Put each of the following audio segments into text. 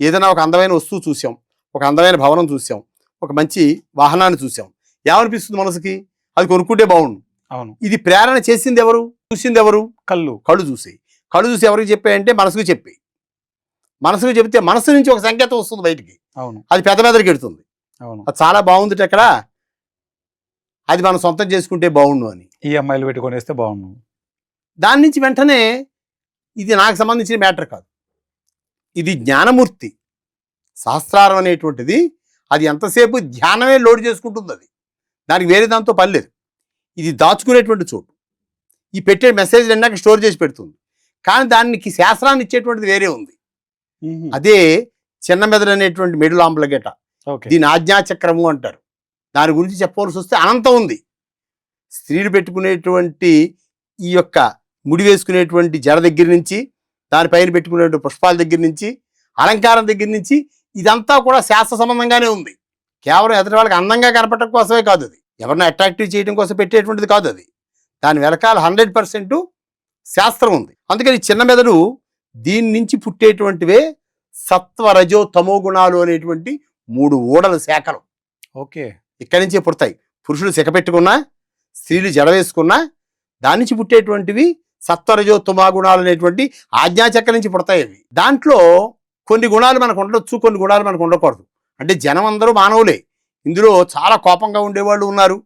ఏదైనా ఒక అందమైన వస్తువు చూసాం ఒక అందమైన భవనం చూసాం ఒక మంచి వాహనాన్ని చూసాం. ఏమనిపిస్తుంది మనసుకి? అది కొనుక్కుంటే బాగుండు. అవును. ఇది ప్రేరణ చేసింది ఎవరు? చూసింది ఎవరు? కళ్ళు. కళ్ళు చూసి కళ్ళు చూసి ఎవరికి చెప్పాయంటే మనసుకు చెప్పి మనసుకు చెప్తే మనసు నుంచి ఒక సంకేతం వస్తుంది బయటికి. అవును. అది పెద్ద మెదడుకి ఎడుతుంది. అవును. అది చాలా బాగుంది ఎక్కడ అది మనం సొంతం చేసుకుంటే బాగుండు అని. ఈ అమ్మాయిలు పెట్టుకొని వేస్తే బాగున్నాం దాని నుంచి వెంటనే ఇది నాకు సంబంధించిన మ్యాటర్ కాదు. ఇది జ్ఞానమూర్తి. శాస్త్రారం అనేటువంటిది అది ఎంతసేపు ధ్యానమే లోడ్ చేసుకుంటుంది అది. దానికి వేరే దాంతో పని లేదు. ఇది దాచుకునేటువంటి చోటు. ఈ పెట్టే మెసేజ్ అన్నాక స్టోర్ చేసి పెడుతుంది. కానీ దానికి శాస్త్రాన్ని ఇచ్చేటువంటిది వేరే ఉంది. అదే చిన్న మెదడు అనేటువంటి మెడులు ఓకే. దీని ఆజ్ఞాచక్రము అంటారు. దాని గురించి చెప్పవలసి వస్తే అనంతం ఉంది. స్త్రీలు పెట్టుకునేటువంటి ఈ యొక్క ముడి వేసుకునేటువంటి జడ దగ్గర నుంచి దానిపైన పెట్టుకునేటువంటి పుష్పాల దగ్గర నుంచి అలంకారం దగ్గర నుంచి ఇదంతా కూడా శాస్త్ర సంబంధంగానే ఉంది. కేవలం ఎదుటి వాళ్ళకి అందంగా కనపడటం కోసమే కాదు అది. ఎవరిని అట్రాక్టివ్ చేయడం కోసం పెట్టేటువంటిది కాదు అది. దాని వెనకాల హండ్రెడ్ పర్సెంట్ శాస్త్రం ఉంది. అందుకని చిన్న మెదడు దీని నుంచి పుట్టేటువంటివే సత్వ రజో తమో గుణాలు అనేటువంటి మూడు ఊడల శాఖలు. ఓకే. ఇక్కడి నుంచే పుడతాయి. పురుషులు సిక పెట్టుకున్నా స్త్రీలు జడ వేసుకున్నా దాని నుంచి పుట్టేటువంటివి సత్వరజో తుమా గుణాలు అనేటువంటి ఆజ్ఞాచక్ర నుంచి పుడతాయి అవి. దాంట్లో కొన్ని గుణాలు మనకు ఉండొచ్చు కొన్ని గుణాలు మనకు ఉండకూడదు. అంటే జనం అందరూ మానవులే. ఇందులో చాలా కోపంగా ఉండేవాళ్ళు ఉన్నారు.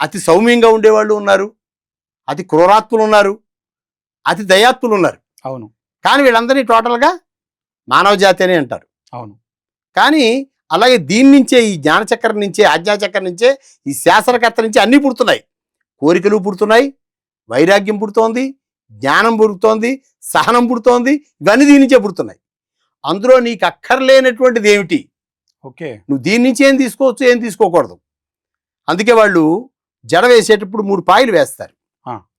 అతి సౌమ్యంగా ఉండేవాళ్ళు ఉన్నారు. అతి క్రూరాత్ములు ఉన్నారు. అతి దయాత్ములు ఉన్నారు. అవును. కానీ వీళ్ళందరినీ టోటల్గా మానవ జాతి అనే అంటారు. అవును. కానీ అలాగే దీని నుంచే ఈ జ్ఞానచక్రం నుంచే ఆజ్ఞాచక్రం నుంచే ఈ శాస్త్రకర్త నుంచి అన్నీ పుడుతున్నాయి. కోరికలు పుడుతున్నాయి. వైరాగ్యం పుడుతోంది జ్ఞానం పుడుతోంది సహనం పుడుతోంది ఇవన్నీ దీని నుంచే పుడుతున్నాయి. అందులో నీకు అక్కర్లేనటువంటిది ఏమిటి? ఓకే. నువ్వు దీని నుంచి ఏం తీసుకోవచ్చు ఏం తీసుకోకూడదు. అందుకే వాళ్ళు జడ వేసేటప్పుడు మూడు పాయలు వేస్తారు.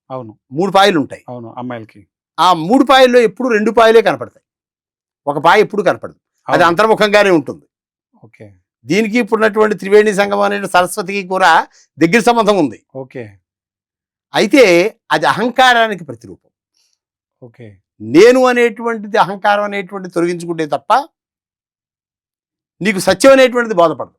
అవును. మూడు పాయలు ఉంటాయి. అవును అమ్మాయిలకి. ఆ మూడు పాయల్లో ఎప్పుడు రెండు పాయలే కనపడతాయి. ఒక పాయ ఎప్పుడు కనపడదు. అది. అంతర్ముఖంగానే ఉంటుంది. ఓకే. దీనికి ఇప్పుడున్నటువంటి త్రివేణి సంగమం అనే సరస్వతికి కూడా దగ్గర సంబంధం ఉంది. ఓకే. అయితే అది అహంకారానికి ప్రతిరూపం. ఓకే. నేను అనేటువంటిది అహంకారం అనేటువంటిది తొలగించుకుంటే తప్ప నీకు సత్యం అనేటువంటిది బోధపడదు.